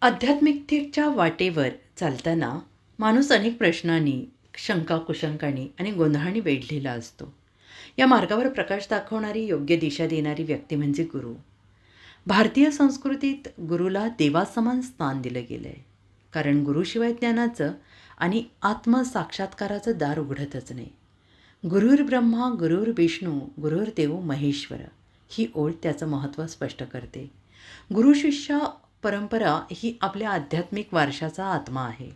आध्यात्मिकतेच्या वाटेवर चालताना माणूस अनेक प्रश्नांनी शंका कुशंकांनी आणि गोंधळाने वेढलेला असतो. या मार्गावर प्रकाश दाखवणारी योग्य दिशा देणारी व्यक्ती म्हणजे गुरु. भारतीय संस्कृतीत गुरुला देवासमान स्थान दिलं गेलं आहे कारण गुरुशिवाय ज्ञानाचं आणि आत्मसाक्षात्काराचं दार उघडतच नाही. गुरुर् ब्रह्मा गुरुर् विष्णू गुरुर्देव महेश्वर ही ओळ त्याचं महत्त्व स्पष्ट करते. गुरुशिष्य परंपरा ही आपल्या आध्यात्मिक वारशाचा आत्मा आहे.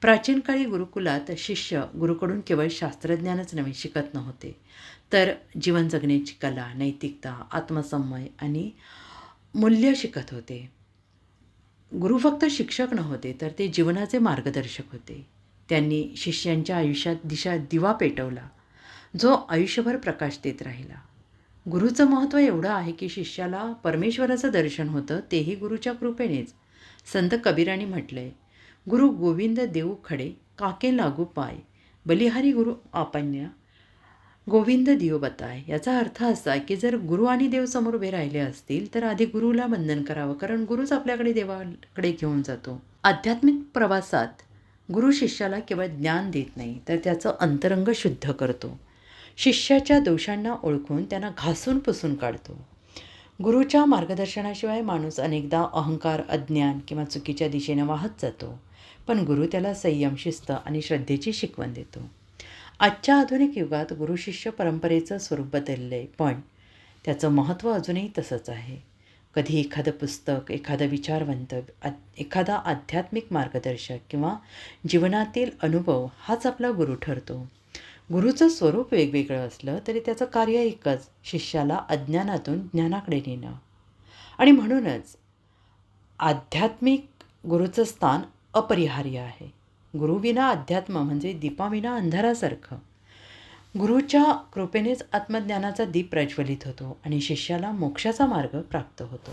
प्राचीन काळी गुरुकुलात शिष्य गुरुकडून केवळ शास्त्रज्ञानच नव्हे शिकत नव्हते. तर जीवन जगण्याची कला नैतिकता आत्मसंमय आणि मूल्य शिकत होते. गुरु फक्त शिक्षक नव्हते तर ते जीवनाचे मार्गदर्शक होते. त्यांनी शिष्यांच्या आयुष्यात दिशा दिवा पेटवला जो आयुष्यभर प्रकाश देत राहिला. गुरुचं महत्त्व एवढं आहे की शिष्याला परमेश्वराचं दर्शन होतं तेही गुरुच्या कृपेनेच. संत कबीरांनी म्हटलं आहे गुरु गोविंद देऊ खडे काके लागू पाय. बलिहारी गुरु आपण्या गोविंद दियो बताय. याचा अर्थ असा की जर गुरु आणि देव समोर उभे राहिले असतील तर आधी गुरुला वंदन करावं कारण गुरुच आपल्याकडे देवाकडे घेऊन जातो. आध्यात्मिक प्रवासात गुरु शिष्याला केवळ ज्ञान देत नाही तर त्याचं अंतरंग शुद्ध करतो. शिष्याच्या दोषांना ओळखून त्यांना घासून पुसून काढतो. गुरुच्या मार्गदर्शनाशिवाय माणूस अनेकदा अहंकार अज्ञान किंवा चुकीच्या दिशेने वाहत जातो. पण गुरु त्याला संयम शिस्त आणि श्रद्धेची शिकवण देतो. आजच्या आधुनिक युगात गुरु शिष्य परंपरेचं स्वरूप बदललं आहे पण त्याचं महत्त्व अजूनही तसंच आहे. कधी एखादं पुस्तक एखादं विचारवंत आ एखादा आध्यात्मिक मार्गदर्शक किंवा जीवनातील अनुभव हाच आपला गुरु ठरतो. गुरुचं स्वरूप वेगवेगळं असलं तरी त्याचं कार्य एकच शिष्याला अज्ञानातून ज्ञानाकडे नेणं. आणि म्हणूनच आध्यात्मिक गुरुचं स्थान अपरिहार्य आहे. गुरुविना अध्यात्म म्हणजे दीपाविना अंधारासारखं. गुरुच्या कृपेनेच आत्मज्ञानाचा दीप प्रज्वलित होतो आणि शिष्याला मोक्षाचा मार्ग प्राप्त होतो.